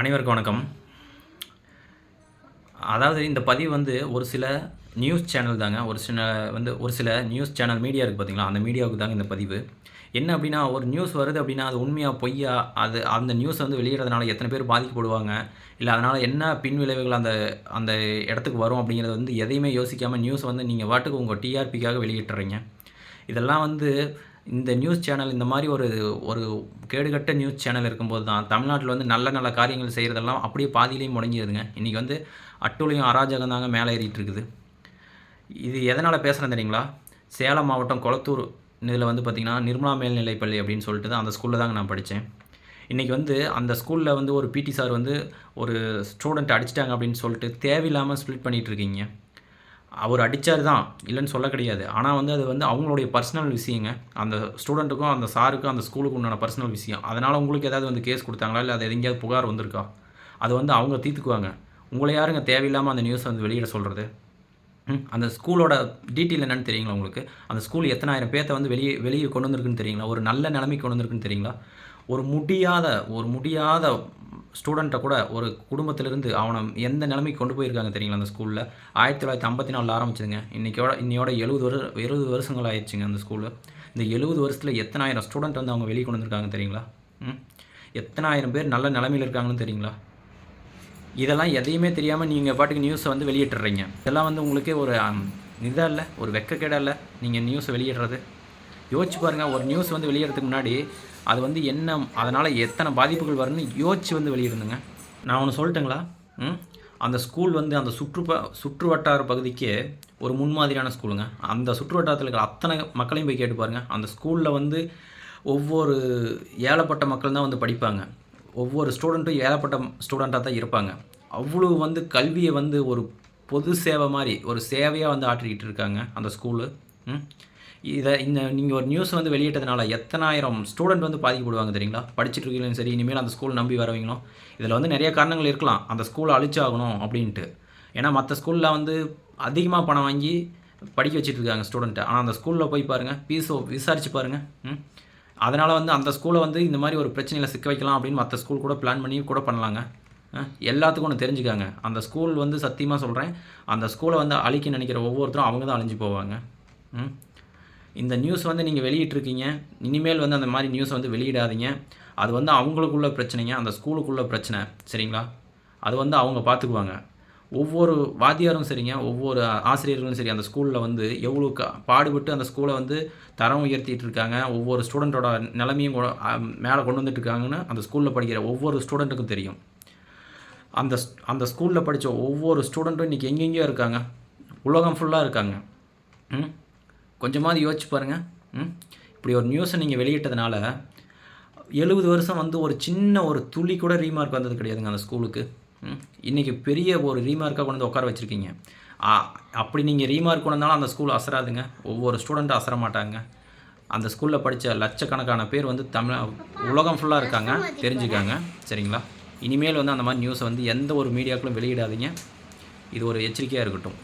அனைவருக்கும் வணக்கம். அதாவது இந்த பதிவு வந்து ஒரு சில நியூஸ் சேனல் தாங்க. ஒரு சில வந்து ஒரு சில நியூஸ் சேனல் மீடியா இருக்குது பார்த்தீங்களா அந்த மீடியாவுக்கு தாங்க இந்த பதிவு. என்ன அப்படின்னா ஒரு நியூஸ் வருது அப்படின்னா அது உண்மையாக பொய்யா அது அந்த நியூஸ் வந்து வெளியிடறதுனால எத்தனை பேர் பாதிக்கப்படுவாங்க? இல்லை அதனால் என்ன பின்விளைவுகள் அந்த அந்த இடத்துக்கு வரும் அப்படிங்கிறது வந்து எதையுமே யோசிக்காமல் நியூஸ் வந்து நீங்கள் வாட்டுக்கு உங்கள் டிஆர்பிக்காக வெளியிட்டுறீங்க. இதெல்லாம் வந்து இந்த நியூஸ் சேனல் இந்த மாதிரி ஒரு ஒரு கேடுகட்ட நியூஸ் சேனல் இருக்கும்போது தான் தமிழ்நாட்டில் வந்து நல்ல நல்ல காரியங்கள் செய்கிறதெல்லாம் அப்படியே பாதியிலையும் முடங்கிடுதுங்க இன்றைக்கி வந்து அட்டுழியும் அராஜகம் தாங்க மேலே ஏறிட்டு இருக்குது இது எதனால் பேசுகிறேன் தெரியுங்களா? சேலம் மாவட்டம் கொளத்தூர் இதில் வந்து பார்த்திங்கன்னா நிர்மலா மேல்நிலைப்பள்ளி அப்படின்னு சொல்லிட்டு தான் அந்த ஸ்கூலில் தாங்க நான் படித்தேன். இன்றைக்கி வந்து அந்த ஸ்கூலில் வந்து ஒரு பிடி சார் வந்து ஒரு ஸ்டூடெண்ட் அடிச்சிட்டாங்க அப்படின்னு சொல்லிட்டு தேவையில்லாமல் ஸ்ப்ளிட் பண்ணிகிட்டு இருக்கீங்க அவர் அடித்தார் தான். இல்லைன்னு சொல்ல கிடையாது. ஆனால் வந்து அது வந்து அவங்களுடைய பர்சனல் விஷயங்க. அந்த ஸ்டூடெண்ட்டுக்கும் அந்த சாருக்கும் அந்த ஸ்கூலுக்கு உண்டான பர்சனல் விஷயம். அதனால் உங்களுக்கு ஏதாவது வந்து கேஸ் கொடுத்தாங்களா? இல்லை அது எங்கேயாவது புகார் வந்திருக்கா? அது வந்து அவங்க தீர்த்துக்குவாங்க. உங்களை யாருங்க தேவையில்லாமல் அந்த நியூஸ் வந்து வெளியிட சொல்கிறது அந்த ஸ்கூலோட டீட்டெயில் என்னன்னு தெரியுங்களா உங்களுக்கு? அந்த ஸ்கூல் எத்தனாயிரம் பேர்த்த வந்து வெளியே வெளியே கொண்டு வந்திருக்குன்னு தெரியுங்களா? ஒரு நல்ல நிலைமைக்கு கொண்டு வந்திருக்குன்னு தெரியுங்களா? ஒரு முடியாத ஒரு முடியாத ஸ்டூடெண்ட்டை கூட ஒரு குடும்பத்திலிருந்து அவனை எந்த நிலைமைக்கு கொண்டு போயிருக்காங்க தெரியுங்களா அந்த ஸ்கூலில் ஆயிரத்தி தொள்ளாயிரத்தி ஐம்பத்தி நாலில் ஆரம்பிச்சதுங்க. இன்றைக்கோட இன்னையோட எழுபது வருஷம் எழுபது வருஷங்கள் ஆயிடுச்சுங்க அந்த ஸ்கூலில் இந்த எழுபது வருஷத்தில் எத்தனாயிரம் ஸ்டூடெண்ட் வந்து அவங்க வெளியே கொண்டு வந்திருக்காங்க தெரியுங்களா? ம்? எத்தனாயிரம் பேர் நல்ல நிலமையில் இருக்காங்கன்னு தெரியுங்களா? இதெல்லாம் எதையுமே தெரியாமல் நீங்கள் பாட்டுக்கு நியூஸை வந்து வெளியிட்டுறீங்க. இதெல்லாம் வந்து உங்களுக்கே ஒரு இதாக இல்லை ஒரு வெக்கக்கேடாக இல்லை. நீங்கள் நியூஸை வெளியிடுறது. யோசிச்சு பாருங்கள் ஒரு நியூஸ் வந்து வெளியிடறதுக்கு முன்னாடி அது வந்து என்ன அதனால் எத்தனை பாதிப்புகள் வரும்னு யோசிச்சு வந்து வெளியிடுங்க நான் ஒன்று சொல்லட்டுங்களா? ம்? அந்த ஸ்கூல் வந்து அந்த சுற்று சுற்று வட்டார பகுதிக்கே ஒரு முன்மாதிரியான ஸ்கூலுங்க அந்த சுற்று வட்டாரத்தில் இருக்கிற அத்தனை மக்களையும் போய் கேட்டு பாருங்கள் அந்த ஸ்கூலில் வந்து ஒவ்வொரு ஏழப்பட்ட மக்கள் தான் வந்து படிப்பாங்க. ஒவ்வொரு ஸ்டூடெண்ட்டும் ஏழப்பட்ட ஸ்டூடெண்ட்டாக தான் இருப்பாங்க. அவ்வளோ வந்து கல்வியை வந்து ஒரு பொது சேவை மாதிரி ஒரு சேவையாக வந்து ஆற்றிக்கிட்டு இருக்காங்க அந்த ஸ்கூலு ம்? இதை இந்த நீங்கள் ஒரு நியூஸ் வந்து வெளியிட்டதுனால எத்தனாயிரம் ஸ்டூடெண்ட் வந்து பாதிக்கப்படுவாங்க தெரியுங்களா? படிச்சுட்டு இருக்கீங்களும் சரி இனிமேல் அந்த ஸ்கூல் நம்பி வரவங்களும் இதில் வந்து நிறைய காரணங்கள் இருக்கலாம். அந்த ஸ்கூலை அழிச்சாகணும் அப்படின்ட்டு. ஏன்னா மற்ற ஸ்கூலில் வந்து அதிகமாக பணம் வாங்கி படிக்க வச்சுட்டு இருக்காங்க ஸ்டூடெண்ட்டை ஆனால் அந்த ஸ்கூலில் போய் பாருங்கள் ஃபீஸோ விசாரித்து பாருங்கள் அதனால் வந்து அந்த ஸ்கூலை வந்து இந்த மாதிரி ஒரு பிரச்சனையில் சிக்க வைக்கலாம் அப்படின்னு மற்ற ஸ்கூல் கூட பிளான் பண்ணி கூட பண்ணலாங்க. எல்லாத்துக்கும் ஒன்று தெரிஞ்சுக்காங்க. அந்த ஸ்கூல் வந்து சத்தியமாக சொல்கிறேன் அந்த ஸ்கூலை வந்து அழிக்க நினைக்கிற ஒவ்வொருத்தரும் அவங்க தான் அழிஞ்சு போவாங்க. ம்? இந்த நியூஸ் வந்து நீங்கள் வெளியிட்டிருக்கீங்க. இனிமேல் வந்து அந்த மாதிரி நியூஸ் வந்து வெளியிடாதீங்க. அது வந்து அவங்களுக்குள்ள பிரச்சனைங்க அந்த ஸ்கூலுக்குள்ள பிரச்சனை சரிங்களா? அது வந்து அவங்க பார்த்துக்குவாங்க ஒவ்வொரு வாத்தியாரும் சரிங்க ஒவ்வொரு ஆசிரியர்களும் சரி அந்த ஸ்கூலில் வந்து எவ்வளோ க பாடுபட்டு அந்த ஸ்கூலை வந்து தரம் உயர்த்திட்டு இருக்காங்க. ஒவ்வொரு ஸ்டூடெண்ட்டோட நிலைமையும் மேலே கொண்டு வந்துட்டு இருக்காங்கன்னு அந்த ஸ்கூலில் படிக்கிற ஒவ்வொரு ஸ்டூடெண்ட்டுக்கும் தெரியும். அந்த ஸ்- அந்த ஸ்கூலில் படித்த ஒவ்வொரு ஸ்டூடெண்ட்டும் இன்றைக்கி எங்கெங்கேயோ இருக்காங்க. உலகம் ஃபுல்லாக இருக்காங்க. ம்? கொஞ்சமாவது யோசிச்சு பாருங்கள் ம்? இப்படி ஒரு நியூஸை நீங்கள் வெளியிட்டதுனால எழுபது வருஷம் வந்து ஒரு சின்ன ஒரு துளி கூட ரீமார்க் வந்தது கிடையாதுங்க அந்த ஸ்கூலுக்கு ம்? இன்றைக்கி பெரிய ஒரு ரீமார்க்காக கொண்டு வந்து உட்கார வச்சுருக்கீங்க. அப்படி நீங்கள் ரீமார்க் கொண்டு வந்தாலும் அந்த ஸ்கூல் அசராதுங்க. ஒவ்வொரு ஸ்டூடெண்ட்டும் அசர மாட்டாங்க. அந்த ஸ்கூலில் படித்த லட்சக்கணக்கான பேர் வந்து தமிழ் உலகம் ஃபுல்லாக இருக்காங்க. தெரிஞ்சுக்காங்க. சரிங்களா? இனிமேல் வந்து அந்த மாதிரி நியூஸை வந்து எந்த ஒரு மீடியாக்களும் வெளியிடாதீங்க. இது ஒரு எச்சரிக்கையாக இருக்கட்டும்.